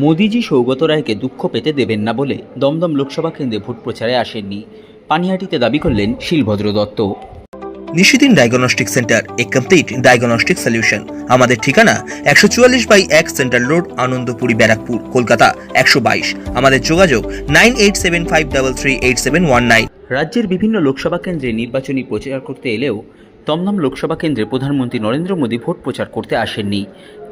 মোদিজি সৌগত রায়কে দুঃখ পেতে দেবেন না বলে দমদম লোকসভা কেন্দ্রে ভোট প্রচারে আসেননি। পানিহাটিতে দাবি করলেন শিলভদ্র দত্ত। নিশিদিন ডায়াগনস্টিক সেন্টার এ কমপ্লিট ডায়াগনস্টিক সলিউশন আমাদের ঠিকানা একশো চুয়াল্লিশ বাই এক সেন্ট্রাল রোড আনন্দপুরি ব্যারাকপুর কলকাতা একশো বাইশ। আমাদের যোগাযোগ nine eight seven five double three eight seven one nine. রাজ্যের বিভিন্ন লোকসভা কেন্দ্রে নির্বাচনী প্রচার করতে এলেও দমদম লোকসভা কেন্দ্রে প্রধানমন্ত্রী নরেন্দ্র মোদী ভোট প্রচার করতে আসেননি।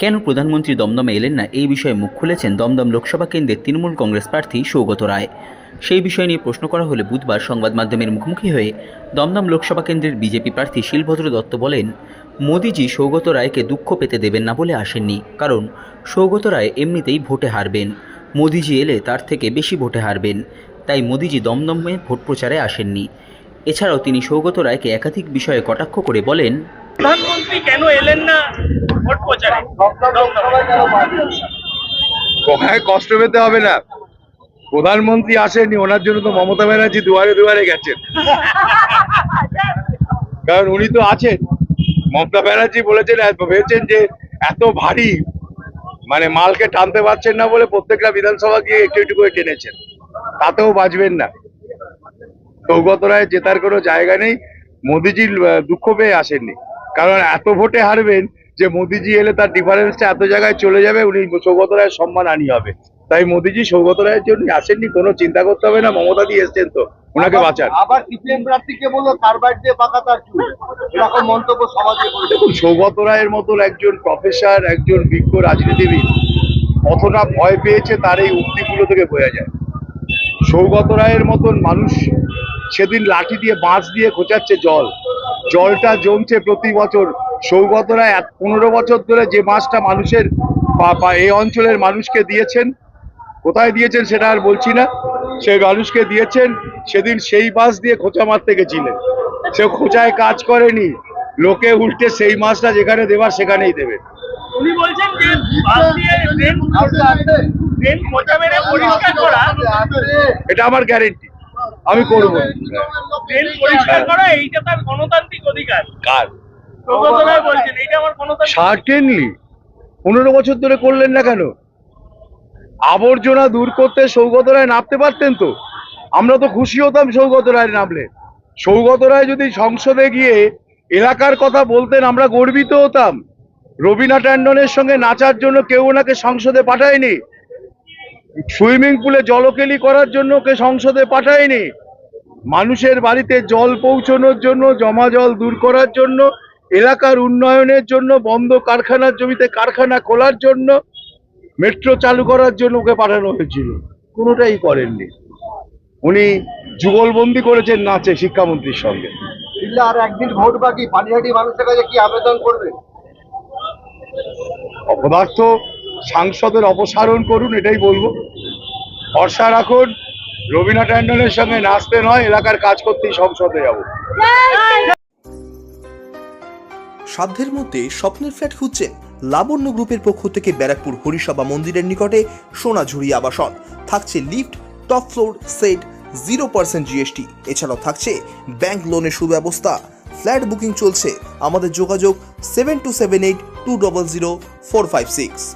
কেন প্রধানমন্ত্রী দমদমে এলেন না? এই বিষয়ে মুখ খুলেছেন দমদম লোকসভা কেন্দ্রের তৃণমূল কংগ্রেস প্রার্থী সৌগত রায়। সেই বিষয় নিয়ে প্রশ্ন করা হলে বুধবার সংবাদ মাধ্যমের মুখোমুখি হয়ে দমদম লোকসভা কেন্দ্রের বিজেপি প্রার্থী শিলভদ্র দত্ত বলেন, মোদিজি সৌগত রায়কে দুঃখ পেতে দেবেন না বলে আসেননি, কারণ সৌগত রায় এমনিতেই ভোটে হারবেন। মোদিজি এলে তার থেকে বেশি ভোটে হারবেন। তাই মোদিজি দমদমে ভোট প্রচারে আসেননি। এছাড়াও তিনি সৌগত রায়কে একাধিক বিষয়ে কটাক্ষ করে বলেন প্রধানমন্ত্রী কেন এলেন না? ভোট প্রচারে। কোথায় কষ্ট পেতে হবে না? প্রধানমন্ত্রী আসেননি ওনার জন্য তো মমতা ব্যানার্জি দুয়ারে দুয়ারে গেছেন। কারণ উনি তো আছেন। মমতা ব্যানার্জি বলেছেন ভেবেছেন যে এত ভারী মানে মালকে টানতে পারছেন না বলে প্রত্যেকটা বিধানসভা গিয়ে একটু একটু করে টেনেছেন। তাতেও বাঁচবেন না। সৌগত রায় জেতার কোনো জায়গা নেই মোদিজির দুঃখ পেয়ে আসেননি। কারণ এত ভোটে হারবেন যে মোদিজি এলে তার ডিফারেন্সটা এত জায়গায় চলে যাবে উনি সৌগত রায়ের সম্মান আনি হবে। তাই মোদিজি সৌগত রায়ের জন্য আসেননি কোনো চিন্তা করতে হবে না মমতা দিয়ে এসছেন তো ওনাকে বাঁচান। আবার সিপিএম প্রার্থীকে বলল কার্বাইড দিয়ে পাকা তার চুল। এরকম মন্তব্য সমাজে দেখুন সৌগত রায়ের মতন একজন প্রফেসর একজন বিজ্ঞ রাজনীতিবিদ কতটা ভয় পেয়েছে তার এই উক্তিগুলো থেকে বোঝা যায়। সৌগত রায়ের মতন মানুষ সেদিন লাঠি দিয়ে বাঁশ দিয়ে খোঁচাচ্ছে জল। জলটা জমছে প্রতি বছর। সৌগত রায় পনেরো বছর ধরে যে মাছটা মানুষের বা- বা এই অঞ্চলের মানুষকে দিয়েছেন কোথায় দিয়েছেন সেটা আর বলছি না। সেই মানুষকে দিয়েছেন সেদিন সেই বাস দিয়ে খোঁচা মারতে গেছিলেন। সে খোঁচায় কাজ করেনি। লোকে উল্টে সেই মাছটা যেখানে দেবার সেখানেই দেবে। উনি বলছেন যে ট্রেন ট্রেন মেরে পরিষ্কার করা। এটা আমার গ্যারেন্টি আমি করব ট্রেন পরিষ্কার করা এইটা তার গণতান্ত্রিক অধিকার। কার? সৌগত রায় বলছেন এইটা আমার গণতান্ত্রিক সার্টেনলি পনেরো বছর ধরে করলেন না কেন? আবর্জনা দূর করতে সৌগত রায় নামতে পারতেন তো? আমরা তো খুশি হতাম সৌগত রায় নামলে। সৌগত রায় যদি সংসদে গিয়ে এলাকার কথা বলতেন আমরা গর্বিত হতাম। রবিনা ট্যান্ডনের সঙ্গে নাচার জন্য কেউ ওনাকে সংসদে পাঠায়নি। সুইমিং পুলে জলকেলি করার জন্য ওকে সংসদে পাঠায়নি। মানুষের বাড়িতে জল পৌঁছানোর জন্য জমা জল দূর করার জন্য এলাকার উন্নয়নের জন্য বন্ধ কারখানার জমিতে কারখানা খোলার জন্য মেট্রো চালু করার জন্য ওকে পাঠানো হয়েছিল। কোনোটাই করেননি। উনি যুগলবন্দি করেছেন নাচে শিক্ষামন্ত্রীর সঙ্গে। আর একদিন ভোট বাকি পানিহাটি মানুষের কাছে কি আবেদন করবে? অপদার্থ সাংসদের অপসারণ করুন, এটাই বলব। ভরসা রাখুন রবীনা ট্যান্ডনের সঙ্গে নাচতে নয়, এলাকার কাজ করতেই সংসদে যাব। সাধ্যের মধ্যে স্বপ্নের ফ্ল্যাট খুঁজছেন লাবণ্য গ্রুপের পক্ষ থেকে ব্যারাকপুর হরিসভা মন্দিরের নিকটে সোনাঝুরি আবাসন। থাকছে lift, top floor, set, zero percent GST. এছাড়াও থাকছে ব্যাংক লোনের সুব্যবস্থা। ফ্ল্যাট বুকিং চলছে। আমাদের যোগাযোগ seven two seven eight two double zero four five six.